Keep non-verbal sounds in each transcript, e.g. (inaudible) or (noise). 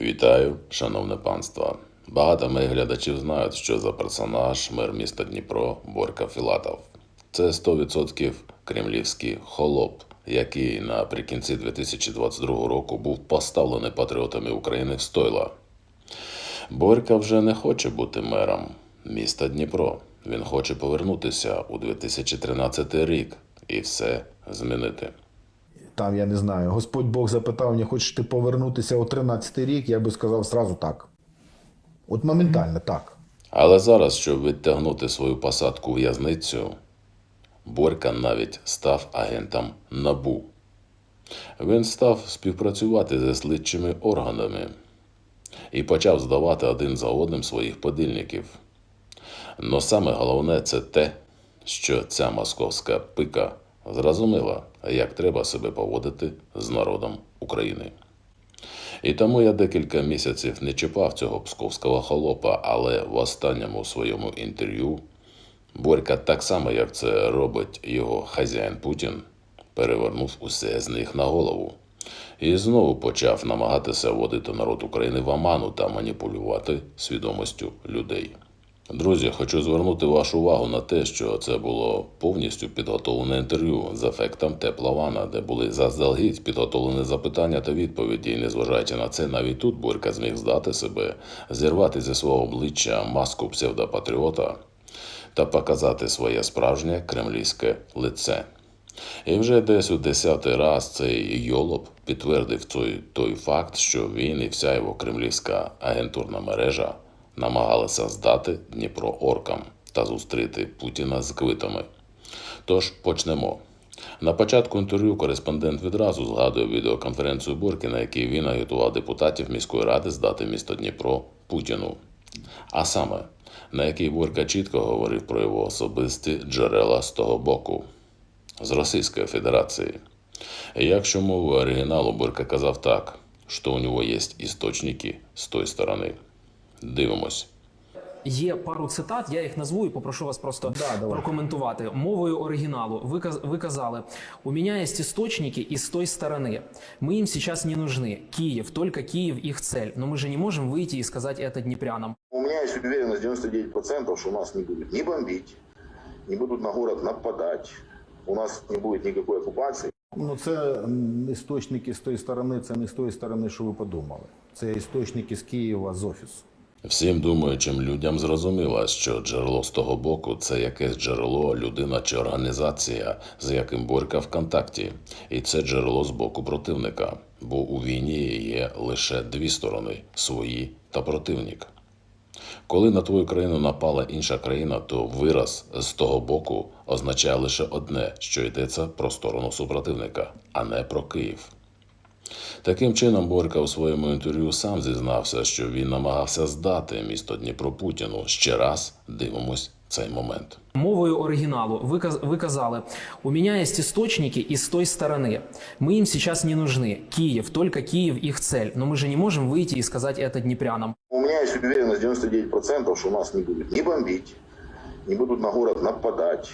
Вітаю, шановне панство. Багато моїх глядачів знають, що за персонаж мер міста Дніпро Борька Філатов. Це 100% кремлівський холоп, який наприкінці 2022 року був поставлений патріотами України в стойла. Борька вже не хоче бути мером міста Дніпро. Він хоче повернутися у 2013 рік і все змінити. Там, я не знаю, Господь Бог запитав мене, хочеш ти повернутися у 13-й рік, я би сказав сразу так. От моментально так. Але зараз, щоб відтягнути свою посадку в в'язницю, Борька навіть став агентом НАБУ. Він став співпрацювати зі слідчими органами і почав здавати один за одним своїх подільників. Но саме головне це те, що ця московська пика зрозуміла, як треба себе поводити з народом України. І тому я декілька місяців не чіпав цього псковського холопа, але в останньому своєму інтерв'ю Борька, так само як це робить його хазяїн Путін, перевернув усе з них на голову. І знову почав намагатися вводити народ України в оману та маніпулювати свідомістю людей. Друзі, хочу звернути вашу увагу на те, що це було повністю підготовлене інтерв'ю з ефектом теплована, де були заздалегідь підготовлені запитання та відповіді. І незважаючи на це, навіть тут Борька зміг здати себе, зірвати зі свого обличчя маску псевдопатріота та показати своє справжнє кремлівське лице. І вже десь у десятий раз цей йолоп підтвердив той, той факт, що він і вся його кремлівська агентурна мережа намагалися здати Дніпро оркам та зустріти Путіна з квитами. Тож почнемо. На початку інтерв'ю кореспондент відразу згадує відеоконференцію Бурки, на якій він агітував депутатів міської ради здати місто Дніпро Путіну. А саме, на якій Бурка чітко говорив про його особисті джерела з того боку з Російської Федерації. Якщо мовою оригіналу Бурка казав так, що у нього є істочники з тої сторони. Дивимось. Є пару цитат, я їх назву і попрошу вас просто Да, давай. прокоментувати. Мовою оригіналу ви, каз- ви казали, у меня есть источники из той стороны. Мы им сейчас не нужны. Киев, только Киев их цель. Но мы же не можем выйти и сказать это днепрянам. У меня есть уверенность 99%, что у нас не будет ни бомбить, не будут на город нападать, у нас не будет никакой оккупации. Ну, це м, істочники з тої сторони, це не з тої сторони, що ви подумали. Це істочники з Києва з офісу. Всім думаючим людям зрозуміло, що джерело з того боку це якесь джерело, людина чи організація, з яким Борька в контакті, і це джерело з боку противника, бо у війні є лише дві сторони свої та противник. Коли на твою країну напала інша країна, то вираз з того боку означає лише одне, що йдеться про сторону супротивника, а не про Київ. Таким чином, Борька у своєму інтерв'ю сам зізнався, що він намагався здати місто Дніпро Путіну. Ще раз дивимось цей момент. Мовою оригиналу вы, каз- вы казали, у меня есть источники из той стороны. Мы им сейчас не нужны. Киев, только Киев их цель. Но мы же не можем выйти и сказать это днепрянам. У меня есть уверенность 99%, что у нас не будет ни бомбить, не будут на город нападать,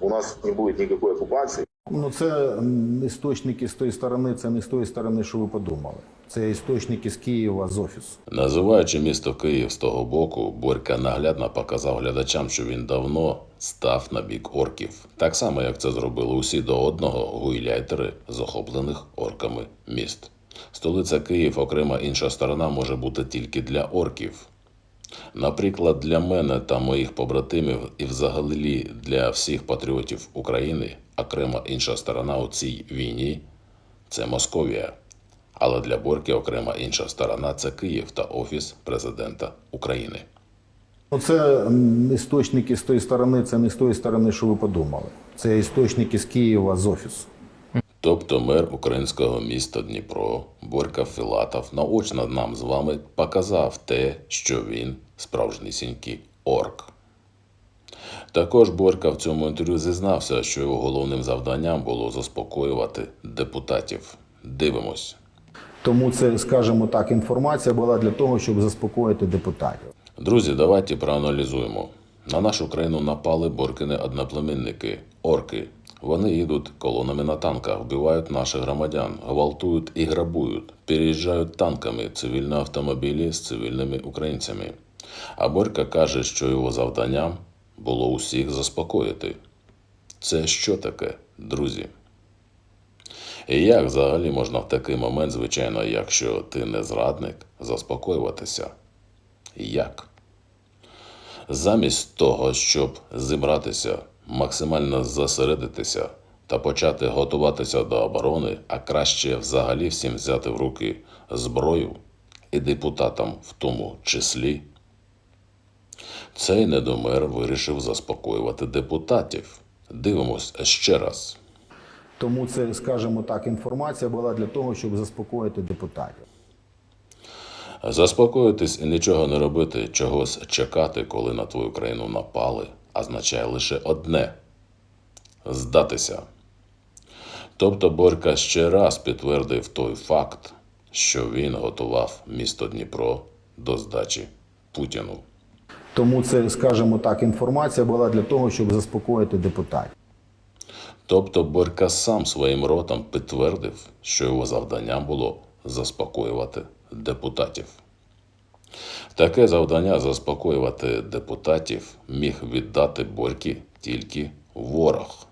у нас не будет никакой оккупации. Ну, це істочники з тої сторони, це не з тої сторони, що ви подумали. Це істочники з Києва з офісу. Називаючи місто Київ з того боку, Борька наглядно показав глядачам, що він давно став на бік орків, так само як це зробили усі до одного гуйляйтери з охоплених орками міст. Столиця Київ, окрема інша сторона, може бути тільки для орків. Наприклад, для мене та моїх побратимів і взагалі для всіх патріотів України окрема інша сторона у цій війні це Московія. Але для Борки окрема інша сторона це Київ та Офіс президента України. Це істочники з тої сторони, це не з тої сторони, що ви подумали. Це істочники з Києва з офісу. Тобто мер українського міста Дніпро Борька Філатов наочно нам з вами показав те, що він справжнісінький орк. Також Борька в цьому інтерв'ю зізнався, що його головним завданням було заспокоювати депутатів. Дивимось. Тому це, скажімо так, інформація була для того, щоб заспокоїти депутатів. Друзі, давайте проаналізуємо. На нашу країну напали Боркини одноплемінники, орки. Вони їдуть колонами на танках, вбивають наших громадян, гвалтують і грабують, переїжджають танками цивільні автомобілі з цивільними українцями. А Борька каже, що його завданням було усіх заспокоїти. Це що таке, друзі? І як взагалі можна в такий момент, звичайно, якщо ти не зрадник, заспокоюватися? Як? Замість того, щоб зібратися, максимально зосередитися та почати готуватися до оборони, а краще взагалі всім взяти в руки зброю і депутатам в тому числі, цей недомер вирішив заспокоювати депутатів. Дивимось ще раз. Тому це, скажімо так, інформація була для того, щоб заспокоїти депутатів. Заспокоїтись і нічого не робити, чогось чекати, коли на твою країну напали, означає лише одне здатися. Тобто Борька ще раз підтвердив той факт, що він готував місто Дніпро до здачі Путіну. Тому це, скажімо так, інформація була для того, щоб заспокоїти депутатів. Тобто Борька сам своїм ротом підтвердив, що його завданням було заспокоювати депутатів. Таке завдання заспокоювати депутатів міг віддати Борьки тільки ворог.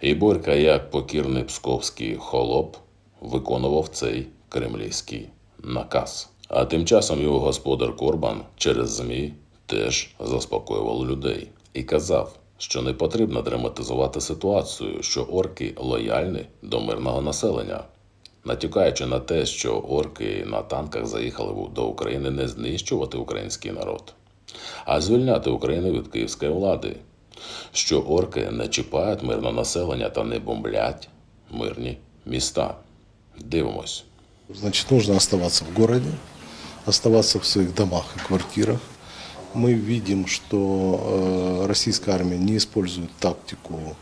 І Борька, як покірний псковський холоп, виконував цей кремлівський наказ. А тим часом його господар Корбан через ЗМІ теж заспокоював людей і казав, що не потрібно драматизувати ситуацію, що орки лояльні до мирного населення, натякаючи на те, що орки на танках заїхали до України не знищувати український народ, а звільняти Україну від київської влади, що орки не чіпають мирне населення та не бомблять мирні міста. Дивимось. Значит, нужно оставаться в городе, оставаться в своих домах и квартирах. Мы видим, что э, российская армия не использует тактику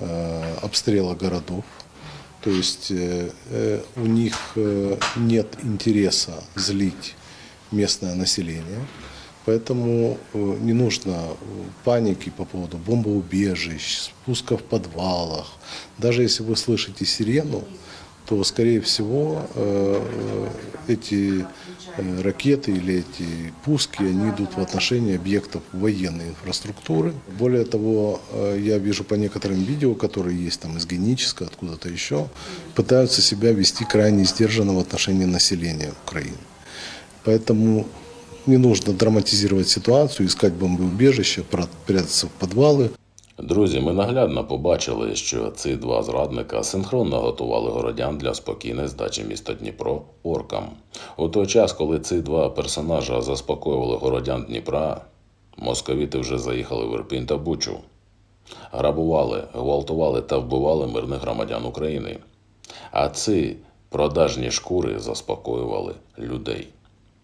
э, обстрела городов. То есть э, у них нет интереса злить местное население. Поэтому не нужно паники по поводу бомбоубежищ, спуска в подвалах. Даже если вы слышите сирену, то, скорее всего, э, э, эти э, ракеты или эти пуски, они идут в отношении объектов военной инфраструктуры. Более того, э, я вижу по некоторым видео, которые есть там из Генического, откуда-то еще, пытаются себя вести крайне сдержанно в отношении населения Украины. Поэтому не нужно драматизировать ситуацию, искать бомбоубежища, пра- прятаться в подвалы. Друзі, ми наглядно побачили, що ці два зрадника синхронно готували городян для спокійної здачі міста Дніпро оркам. У той час, коли ці два персонажа заспокоювали городян Дніпра, московіти вже заїхали в Ірпінь та Бучу. Грабували, гвалтували та вбивали мирних громадян України. А ці продажні шкури заспокоювали людей.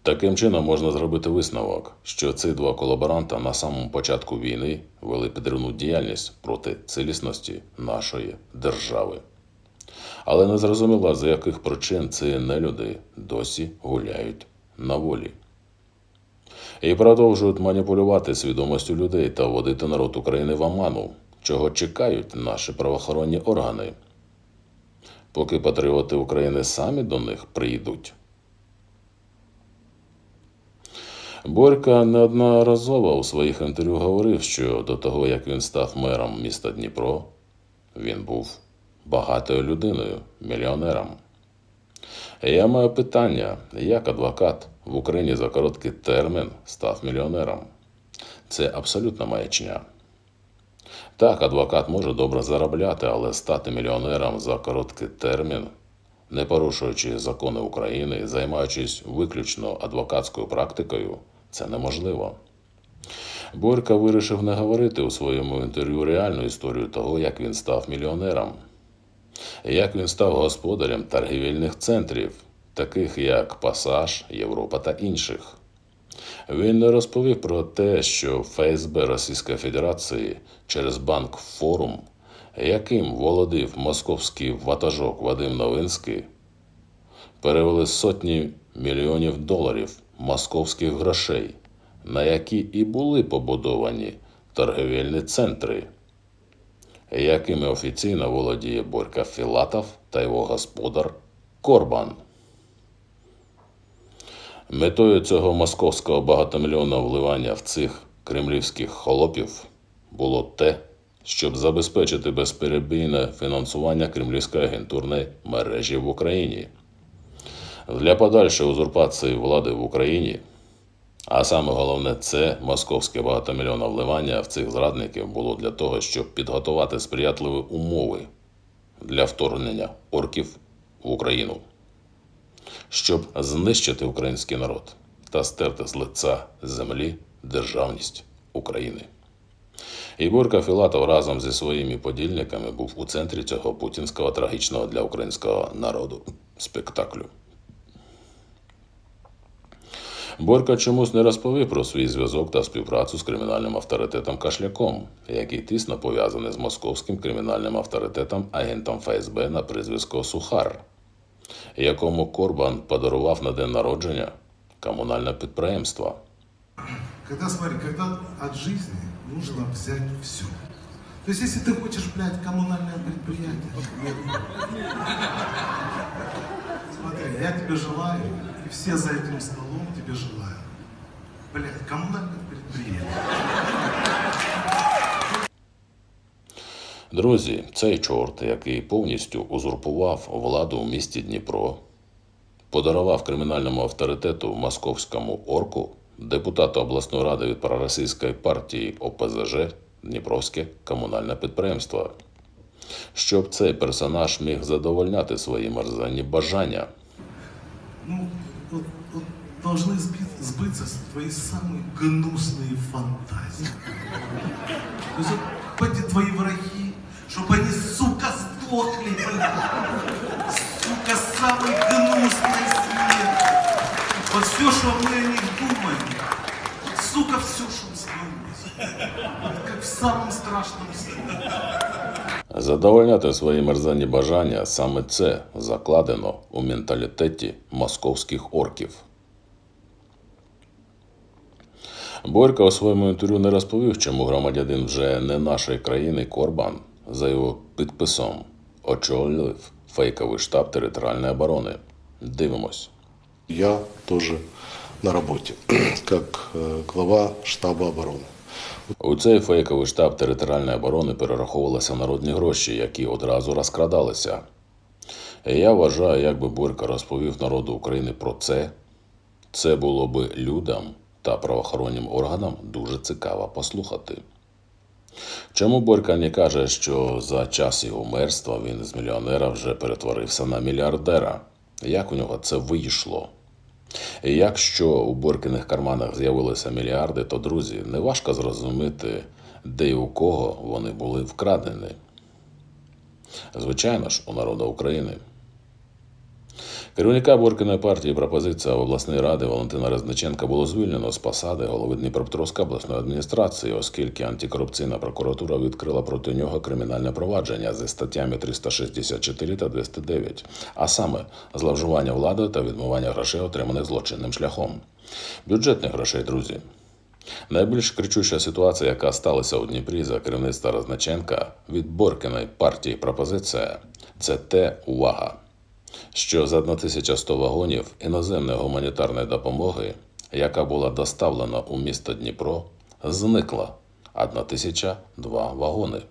Таким чином можна зробити висновок, що ці два колаборанта на самому початку війни вели підривну діяльність проти цілісності нашої держави. Але не зрозуміло, за яких причин ці нелюди досі гуляють на волі. І продовжують маніпулювати свідомістю людей та вводити народ України в оману, чого чекають наші правоохоронні органи. Поки патріоти України самі до них прийдуть. Борька неодноразово у своїх інтерв'ю говорив, що до того, як він став мером міста Дніпро, він був багатою людиною, мільйонером. Я маю питання, як адвокат в Україні за короткий термін став мільйонером? Це абсолютна маячня. Так, адвокат може добре заробляти, але стати мільйонером за короткий термін, не порушуючи закони України займаючись виключно адвокатською практикою, це неможливо. Борька вирішив не говорити у своєму інтерв'ю реальну історію того, як він став мільйонером, як він став господарем торгівельних центрів, таких як Пасаж, Європа та інших. Він не розповів про те, що ФСБ Російської Федерації через банк Форум, яким володів московський ватажок Вадим Новинський, перевели сотні мільйонів доларів московських грошей, на які і були побудовані торгівельні центри. якими офіційно володіє Борька Філатов та його господар Корбан. Метою цього московського багатомільйонного вливання в цих кремлівських холопів було те, щоб забезпечити безперебійне фінансування кремлівської агентурної мережі в Україні. Для подальшої узурпації влади в Україні, а саме головне, це московське багатомільйонне вливання в цих зрадників було для того, щоб підготувати сприятливі умови для вторгнення орків в Україну щоб знищити український народ та стерти з лиця землі державність України. І Борка Філатов разом зі своїми подільниками був у центрі цього путінського трагічного для українського народу спектаклю. Борка чомусь не розповів про свій зв'язок та співпрацю з кримінальним авторитетом Кашляком, який тісно пов'язаний з московським кримінальним авторитетом агентом ФСБ на прізвисько Сухар якому Корбан подарував на день народження комунальне підприємство. Когда, смотри, когда от жизни нужно взять все. То есть, если ты хочешь, блядь, коммунальное предприятие, (laughs) смотри, я тебе желаю, и все за этим столом тебе желаю. Блядь, коммунальное предприятие. Друзі, цей чорт, який повністю узурпував владу в місті Дніпро, подарував кримінальному авторитету московському орку, депутату обласної ради від проросійської партії ОПЗЖ Дніпровське комунальне підприємство. Щоб цей персонаж міг задовольняти свої мерзенні бажання. Ну, должны сби- сбыться твои самые гнусные фантазии. То есть, вот, поди твои враги, чтобы они, сука, сдохли, блядь. Сука, самый гнусный свет. Вот все, что мы о них думаем, сука, все, что сбылось. Это как в самом страшном сне. Задовольняти свої мерзенні бажання саме це закладено у менталітеті московських орків. Борька у своєму інтерв'ю не розповів, чому громадянин вже не нашої країни Корбан за його підписом очолив фейковий штаб територіальної оборони. Дивимось. Я тоже на работе, как э, глава штаба обороны. У цей фейковий штаб територіальної оборони перераховувалися народні гроші, які одразу розкрадалися. І я вважаю, якби Борька розповів народу України про це, це було би людям та правоохоронним органам дуже цікаво послухати. Чому Борька не каже, що за час його мерства він з мільйонера вже перетворився на мільярдера? Як у нього це вийшло? Якщо у Боркиних карманах з'явилися мільярди, то друзі, неважко зрозуміти, де і у кого вони були вкрадені. Звичайно ж, у народу України. Керівника Боркиної партії пропозиція обласної ради Валентина Резниченка було звільнено з посади голови Дніпропетровської обласної адміністрації, оскільки антикорупційна прокуратура відкрила проти нього кримінальне провадження зі статтями 364 та 209, а саме зловживання владою та відмивання грошей, отриманих злочинним шляхом. Бюджетних грошей, друзі. Найбільш кричуща ситуація, яка сталася у Дніпрі за керівництва Резниченка від Боркиної партії пропозиція, це те увага що за 1100 вагонів іноземної гуманітарної допомоги, яка була доставлена у місто Дніпро, зникла 1002 вагони.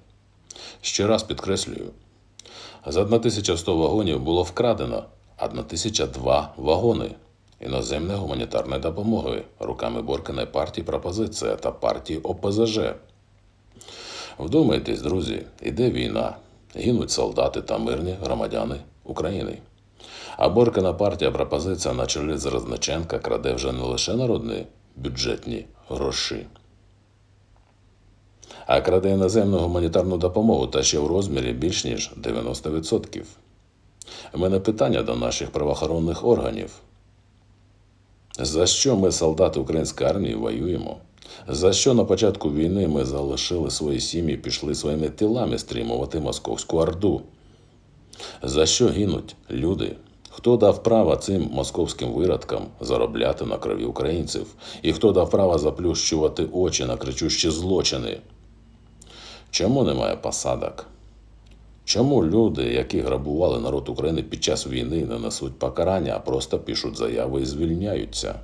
Ще раз підкреслюю, з 1100 вагонів було вкрадено 1002 вагони іноземної гуманітарної допомоги руками Боркиної партії пропозиція та партії ОПЗЖ. Вдумайтесь, друзі, іде війна, гинуть солдати та мирні громадяни України. А Боркина партія пропозиція на чолі з Резниченка краде вже не лише народні бюджетні гроші, а краде іноземну гуманітарну допомогу та ще в розмірі більш ніж 90%. У мене питання до наших правоохоронних органів. За що ми, солдати української армії, воюємо? За що на початку війни ми залишили свої сім'ї, пішли своїми тілами стримувати московську орду? За що гинуть люди? Хто дав право цим московським виродкам заробляти на крові українців? І хто дав право заплющувати очі на кричущі злочини? Чому немає посадок? Чому люди, які грабували народ України під час війни, не несуть покарання, а просто пишуть заяви і звільняються?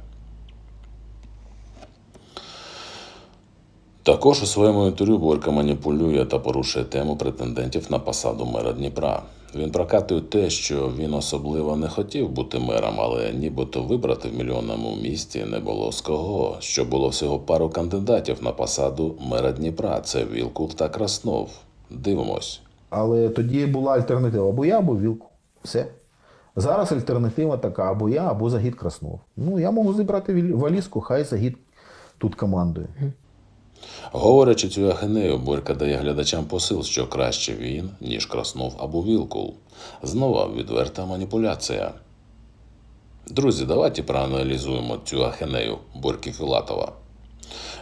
Також у своєму інтерв'ю Борька маніпулює та порушує тему претендентів на посаду мера Дніпра. Він прокатує те, що він особливо не хотів бути мером, але нібито вибрати в мільйонному місті не було з кого. Що було всього пару кандидатів на посаду мера Дніпра. Це Вілкул та Краснов. Дивимось. Але тоді була альтернатива або я, або Вілку. Все. Зараз альтернатива така: або я, або Загід Краснов. Ну, я можу зібрати валізку, хай Загід тут командує. Говорячи цю ахинею, Борька дає глядачам посил, що краще він, ніж Краснов або Вілкул. Знову відверта маніпуляція. Друзі, давайте проаналізуємо цю ахинею Борьки Філатова.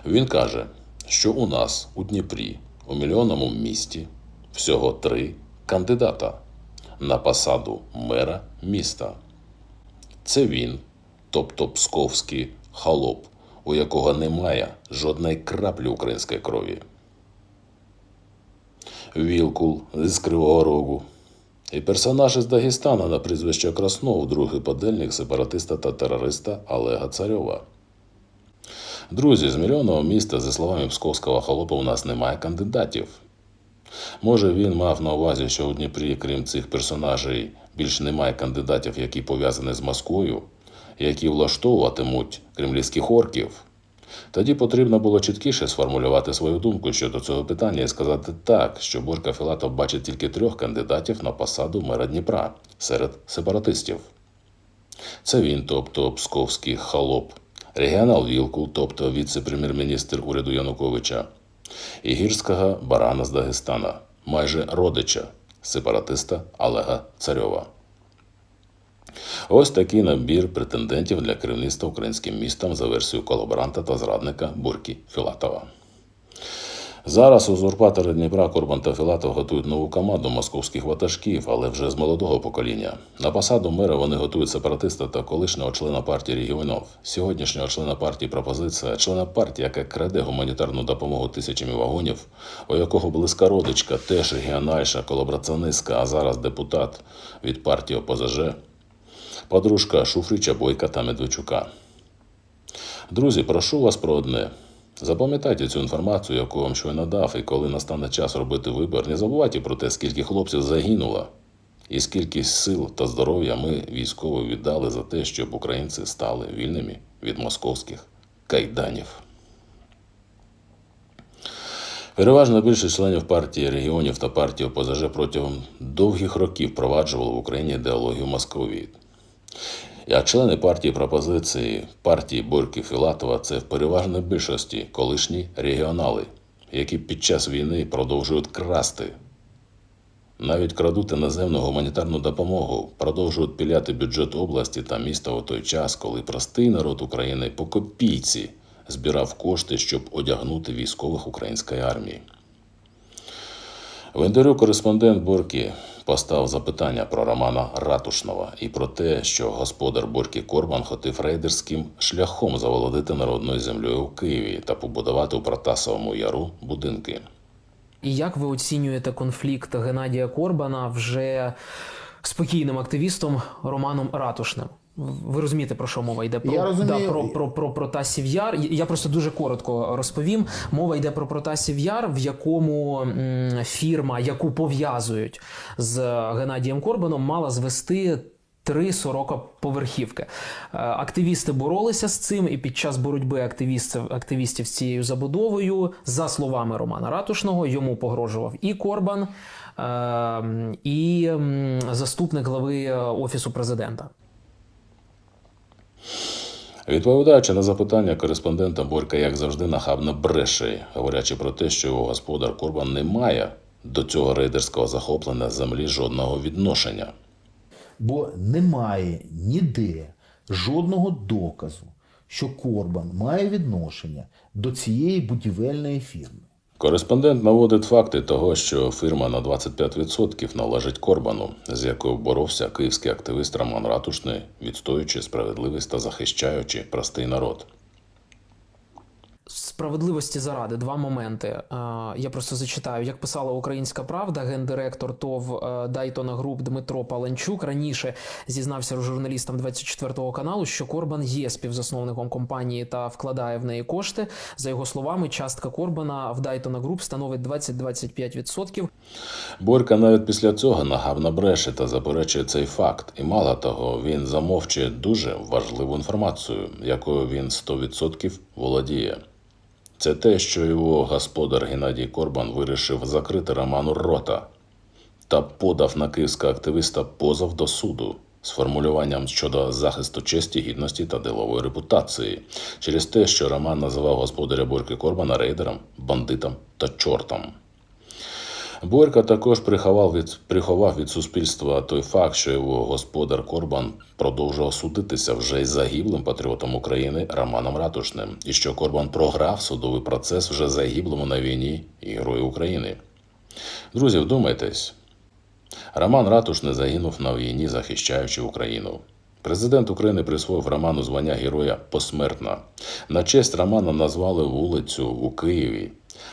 Він каже, що у нас у Дніпрі, у мільйонному місті, всього три кандидата на посаду мера міста. Це він, тобто псковський холоп, у якого немає жодної краплі української крові. Вілкул з Кривого Рогу. І персонаж із Дагестана на прізвище Краснов, другий подельник сепаратиста та терориста Олега Царьова. Друзі, з мільйонного міста, за словами псковського холопа, у нас немає кандидатів. Може, він мав на увазі, що у Дніпрі, крім цих персонажей, більш немає кандидатів, які пов'язані з Москвою, які влаштовуватимуть кремлівських орків. Тоді потрібно було чіткіше сформулювати свою думку щодо цього питання і сказати так, що Борка Філатов бачить тільки трьох кандидатів на посаду мера Дніпра серед сепаратистів. Це він, тобто псковський холоп, регіонал Вілкул, тобто віце-прем'єр-міністр уряду Януковича, і гірського барана з Дагестана, майже родича сепаратиста Олега Царьова. Ось такий набір претендентів для керівництва українським містом за версією колаборанта та зрадника Буркі Філатова. Зараз узурпатори Дніпра Корбан та Філатов готують нову команду московських ватажків, але вже з молодого покоління. На посаду мера вони готують сепаратиста та колишнього члена партії регіонів, сьогоднішнього члена партії пропозиція, члена партії, яка краде гуманітарну допомогу тисячами вагонів, у якого близька родичка, теж регіональша, колабораціонистка, а зараз депутат від партії ОПЗЖ, подружка Шуфрича, Бойка та Медведчука. Друзі, прошу вас про одне. Запам'ятайте цю інформацію, яку вам щойно дав, і коли настане час робити вибір, не забувайте про те, скільки хлопців загинуло, і скільки сил та здоров'я ми військові віддали за те, щоб українці стали вільними від московських кайданів. Переважна більшість членів партії регіонів та партії ОПЗЖ протягом довгих років впроваджували в Україні ідеологію Московії. Як члени партії пропозиції партії Борьки Філатова, це в переважній більшості колишні регіонали, які під час війни продовжують красти. Навіть крадуть іноземну гуманітарну допомогу, продовжують піляти бюджет області та міста у той час, коли простий народ України по копійці збирав кошти, щоб одягнути військових української армії. В інтерв'ю кореспондент Борки постав запитання про Романа Ратушнова і про те, що господар Борки Корбан хотів рейдерським шляхом заволодити народною землею у Києві та побудувати у Протасовому яру будинки. І як ви оцінюєте конфлікт Геннадія Корбана вже спокійним активістом Романом Ратушним? Ви розумієте, про що мова йде? Про, Я розумію. Да, про, про, про Протасів Яр. Я просто дуже коротко розповім. Мова йде про Протасів Яр, в якому м, фірма, яку пов'язують з Геннадієм Корбаном, мала звести. Три сорокаповерхівки. Е, Активісти боролися з цим, і під час боротьби активістів, активістів з цією забудовою, за словами Романа Ратушного, йому погрожував і Корбан, е, і заступник глави е, офісу президента. Відповідаючи на запитання кореспондента, Борька, як завжди, нахабно бреше, говорячи про те, що його господар Корбан не має до цього рейдерського захоплення землі жодного відношення. Бо немає ніде жодного доказу, що Корбан має відношення до цієї будівельної фірми. Кореспондент наводить факти того, що фірма на 25% належить Корбану, з якою боровся київський активіст Роман Ратушний, відстоюючи справедливість та захищаючи простий народ. Справедливості заради два моменти. Е, Я просто зачитаю, як писала Українська Правда, гендиректор ТОВ е, Дайтона Груп Дмитро Паленчук раніше зізнався журналістам 24 каналу, що Корбан є співзасновником компанії та вкладає в неї кошти. За його словами, частка Корбана в Дайтона Груп становить 20-25%. Борька навіть після цього нагавно бреше та заперечує цей факт. І мало того, він замовчує дуже важливу інформацію, якою він 100% володіє. Це те, що його господар Геннадій Корбан вирішив закрити Роману рота та подав на київського активіста позов до суду з формулюванням щодо захисту честі, гідності та ділової репутації через те, що Роман називав господаря Борки Корбана рейдером, бандитом та чортом. Борька також приховав від, приховав від суспільства той факт, що його господар Корбан продовжував судитися вже із загиблим патріотом України Романом Ратушним, і що Корбан програв судовий процес вже загиблому на війні і герою України. Друзі, вдумайтесь, Роман Ратушний загинув на війні, захищаючи Україну. Президент України присвоїв Роману звання героя посмертно. На честь Романа назвали вулицю у Києві.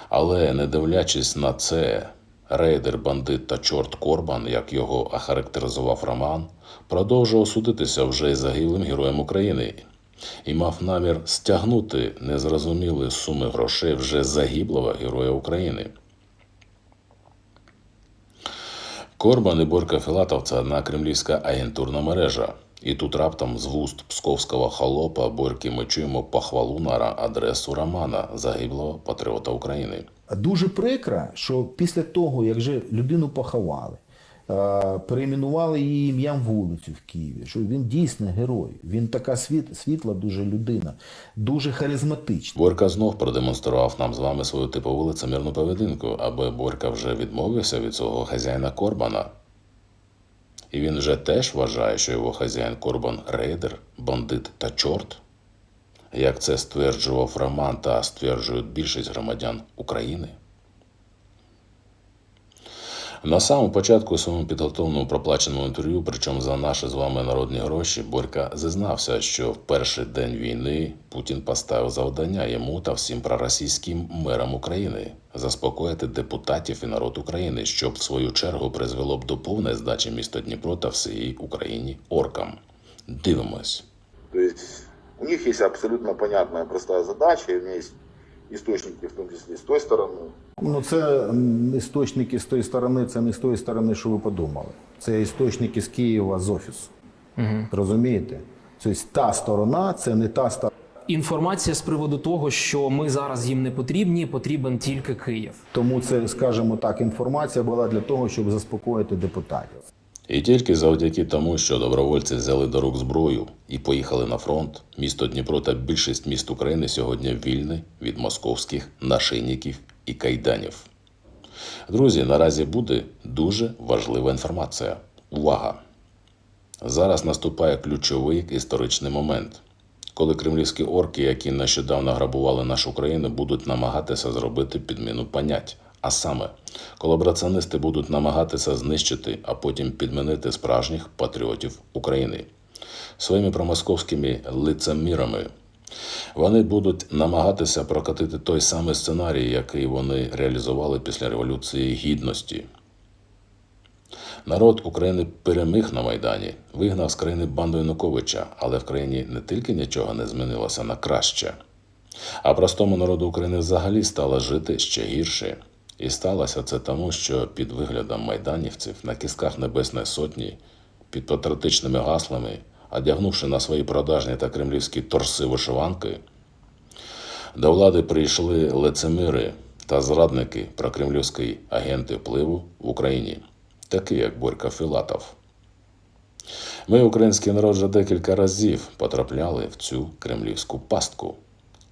Але не дивлячись на це, рейдер, бандит та чорт Корбан, як його охарактеризував Роман, продовжував судитися вже й загиблим героєм України і мав намір стягнути незрозумілі суми грошей вже загиблого героя України. Корбан і Борька Філатов це одна кремлівська агентурна мережа. І тут раптом з вуст псковського холопа Борьки ми чуємо похвалу на адресу Романа, загиблого патріота України. Дуже прикро, що після того, як вже людину поховали, е, перейменували її ім'ям вулицю в Києві, що він дійсно герой. Він така світ, світла дуже людина, дуже харизматична. Борька знов продемонстрував нам з вами свою типову лицемірну поведінку, аби Борька вже відмовився від свого хазяїна Корбана. І він вже теж вважає, що його хазяїн Корбан рейдер, бандит та чорт. Як це стверджував Роман та стверджують більшість громадян України. На самому початку своєму підготовленому проплаченому інтерв'ю, причому за наші з вами народні гроші, Борька зізнався, що в перший день війни Путін поставив завдання йому та всім проросійським мерам України заспокоїти депутатів і народ України, щоб в свою чергу призвело б до повної здачі міста Дніпро та всієї Україні оркам. Дивимось. У них есть абсолютно понятная простая задача, у меня есть источники, в том числе с той стороны. Ну, це істочники з тої сторони, це не з тої сторони, що ви подумали. Це істочники з Києва з офісу. Розумієте? Тобто та сторона це не та сторона. Інформація з приводу того, що ми зараз їм не потрібні, потрібен тільки Київ. Тому це, скажімо так, інформація була для того, щоб заспокоїти депутатів. І тільки завдяки тому, що добровольці взяли до рук зброю і поїхали на фронт, місто Дніпро та більшість міст України сьогодні вільні від московських нашийників і кайданів. Друзі, наразі буде дуже важлива інформація. Увага! Зараз наступає ключовий історичний момент, коли кремлівські орки, які нещодавно грабували нашу країну, будуть намагатися зробити підміну понять. А саме, колабораціоністи будуть намагатися знищити, а потім підмінити справжніх патріотів України своїми промосковськими лицемірами. Вони будуть намагатися прокатити той самий сценарій, який вони реалізували після Революції Гідності. Народ України переміг на Майдані, вигнав з країни банду Януковича, але в країні не тільки нічого не змінилося на краще, а простому народу України взагалі стало жити ще гірше. І сталося це тому, що під виглядом майданівців на кістках Небесної Сотні, під патріотичними гаслами, одягнувши на свої продажні та кремлівські торси вишиванки, до влади прийшли лицемири та зрадники прокремлівські агенти впливу в Україні, такі як Борька Філатов. Ми, український народ, вже декілька разів потрапляли в цю кремлівську пастку.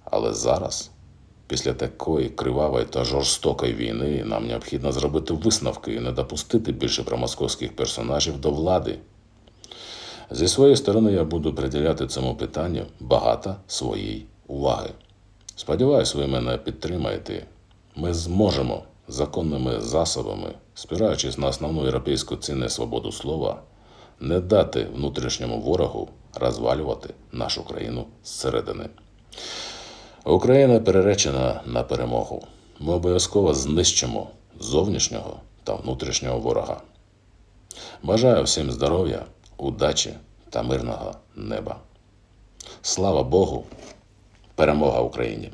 Але зараз, після такої кривавої та жорстокої війни, нам необхідно зробити висновки і не допустити більше промосковських персонажів до влади. Зі своєї сторони я буду приділяти цьому питанню багато своєї уваги. Сподіваюсь, ви мене підтримаєте. Ми зможемо законними засобами, спираючись на основну європейську цінність свободу слова, не дати внутрішньому ворогу розвалювати нашу країну зсередини. Україна переречена на перемогу. Ми обов'язково знищимо зовнішнього та внутрішнього ворога. Бажаю всім здоров'я, удачі та мирного неба. Слава Богу! Перемога Україні!